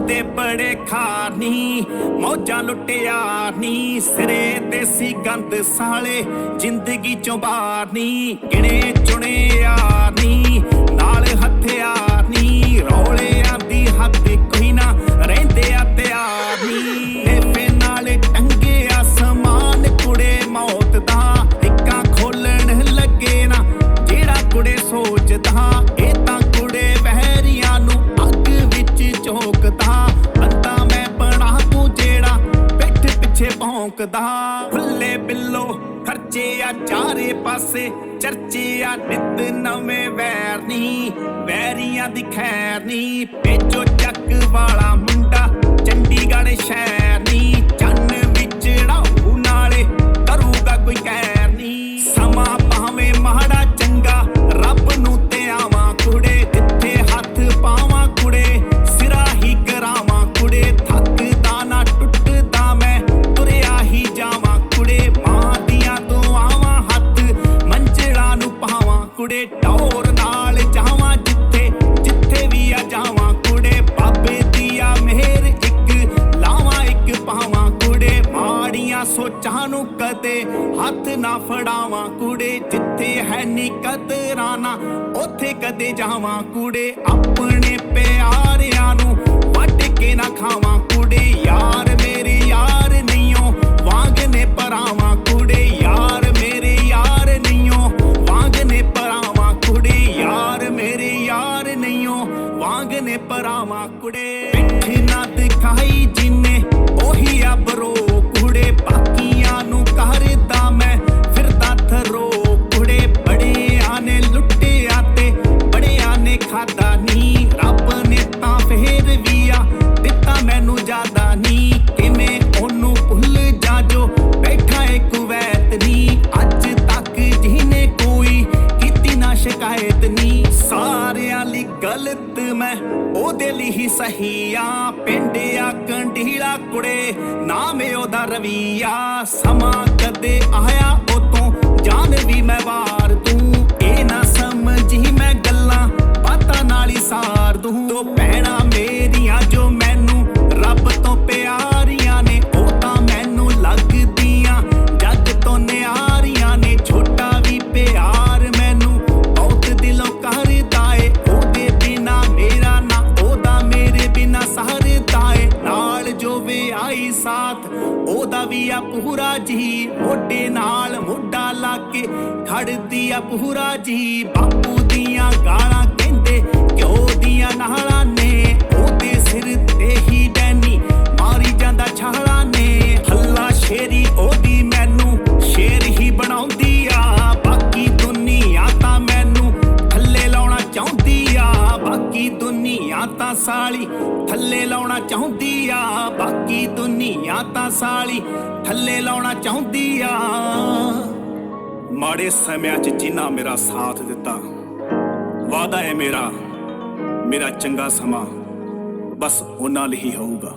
ਬੰਦੇ ਬੜੇ ਖਾਨੀ ਮੌਜਾਂ ਲੁੱਟਿਆ ਸਿਰੇ ਦੇਸੀ ਗੰਦ ਸਾਲੇ, ਜ਼ਿੰਦਗੀ ਚੋਂ ਬਾਹਰ ਨੀ, ਗਿਣੇ ਚੁਣੇ ਯਾਰ ਨਾਲ ਹਥਿਆਰ ਨੀ ਰੌਲਿਆਂ ਦੀ ਕੋਈ ਨਾ ਰਹਿੰਦੇ ਆ ਤਿਆਰ ਨੀ। ਨਾਲ ਟੰਗੇ ਆਸਮਾਨ ਕੁੜੇ ਮੌਤ ਦਾ ਇੱਕਾਂ ਖੋਲਣ ਲੱਗੇ ਨਾ, ਜਿਹੜਾ ਕੁੜੇ ਸੋਚਦਾ, ਇਹ ਤਾਂ ਭੌਂਕਦਾ ਖੁੱਲੇ ਬਿੱਲੋ, ਖਰਚੇ ਆ ਚਾਰੇ ਪਾਸੇ, ਚਰਚੇ ਆ ਨਿਤ ਨਵੇਂ ਵੈਰ ਨੀ, ਵੈਰੀਆਂ ਦੀ ਖੈਰ ਨੀ। ਭੇਜੋ ਚੱਕ ਵਾਲਾ ਮੁੰਡਾ, ਚੰਡੀਗੜ੍ਹ ਸ਼ਹਿਰ ਕੁੜੇ ਟੌਰ ਨਾਲ ਜਾਵਾਂ ਜਿੱਥੇ ਜਿੱਥੇ ਵੀ ਆ ਜਾਵਾਂ। ਕੁੜੇ ਬਾਬੇ ਦੀ ਆ ਮਿਹਰ ਇੱਕ, ਲਾਵਾਂ ਇੱਕ ਪਾਵਾਂ। ਕੁੜੇ ਮਾੜੀਆਂ ਸੋਚਾਂ ਨੂੰ ਕਦੇ ਹੱਥ ਨਾ ਫੜਾਵਾਂ। ਕੁੜੇ ਜਿੱਥੇ ਹੈ ਨੀ ਕਦਰਾਂ ਉੱਥੇ ਕਦੇ ਜਾਵਾਂ। ਕੁੜੇ ਆਪਣੇ ਪਿਆਰਿਆਂ ਨੂੰ ਵੱਟ ਕੇ ਨਾ ਖਾਵਾਂ। ਕੁੜੇ ਪਿੱਠ ਨਾ ਦਿਖਾਈ ਜਿੰਨੇ, ਉਹੀ ਆ ਬਰੋ ਕੁੜੇ। ਬਾਕੀਆਂ ਨੂੰ ਕਰਦਾ ਮੈਂ, ਫਿਰਦਾ ਥਰੋ ਕੁੜੇ। ਬੜਿਆਂ ਨੇ ਲੁੱਟਿਆ ਤੇ ਬੜਿਆਂ ਨੇ ਖਾਦਾ ਨੀ। ਰੱਬ ਨੇ ਤਾਂ ਫੇਰ ਵੀ ਆ, ਦਿੱਤਾ ਮੈਨੂੰ ਜ਼ਿਆਦਾ ਨੀ। ਕਿਵੇਂ ਉਹਨੂੰ ਭੁੱਲ ਜਾ ਜੋ ਬੈਠਾ ਏ ਕੁਵੈਤ ਨੀ। ਅੱਜ ਤੱਕ ਜਿਹਨੇ ਕੋਈ ਕੀਤੀ ਨਾ ਸ਼ਿਕਾਇਤ ਗਲਤ ਮੈਂ ਉਹਦੇ ਲਈ ਹੀ ਸਹੀ ਆ। ਪਿੰਡ ਆ, ਕੰਢੀਲਾ ਕੁੜੇ, ਨਾਮ ਉਹਦਾ ਰਵੀਆ। ਸਮਾਂ ਕਦੇ ਆਇਆ ਉਤੋਂ ਜਾਣ ਵੀ ਆ ਪੂਰਾ ਜੀ, ਮੋਢੇ ਨਾਲ ਮੋਢਾ ਲਾ ਕੇ ਖੜਦੀ ਆ ਪੂਰਾ ਜੀ। ਬਾਪੂ ਦੀਆਂ ਗਾਲਾਂ ਕਹਿੰਦੇ ਘਿਓ ਦੀਆਂ ਨਾਲਾਂ ਸਾਲੀ, ਥੱਲੇ ਲਾਉਣਾ ਚਾਹੁੰਦੀ ਆ, ਬਾਕੀ ਦੁਨੀਆ ਤਾਂ ਸਾਲੀ, ਥੱਲੇ ਲਾਉਣਾ ਚਾਹੁੰਦੀ ਆ। ਮਾੜੇ ਸਮਿਆਂ 'ਚ ਜਿਨ੍ਹਾਂ ਮੇਰਾ ਸਾਥ ਦਿੱਤਾ ਵਾਦਾ ਹੈ ਮੇਰਾ ਮੇਰਾ ਚੰਗਾ ਸਮਾਂ ਬਸ ਉਹਨਾਂ ਲਈ ਹੀ ਹੋਊਗਾ।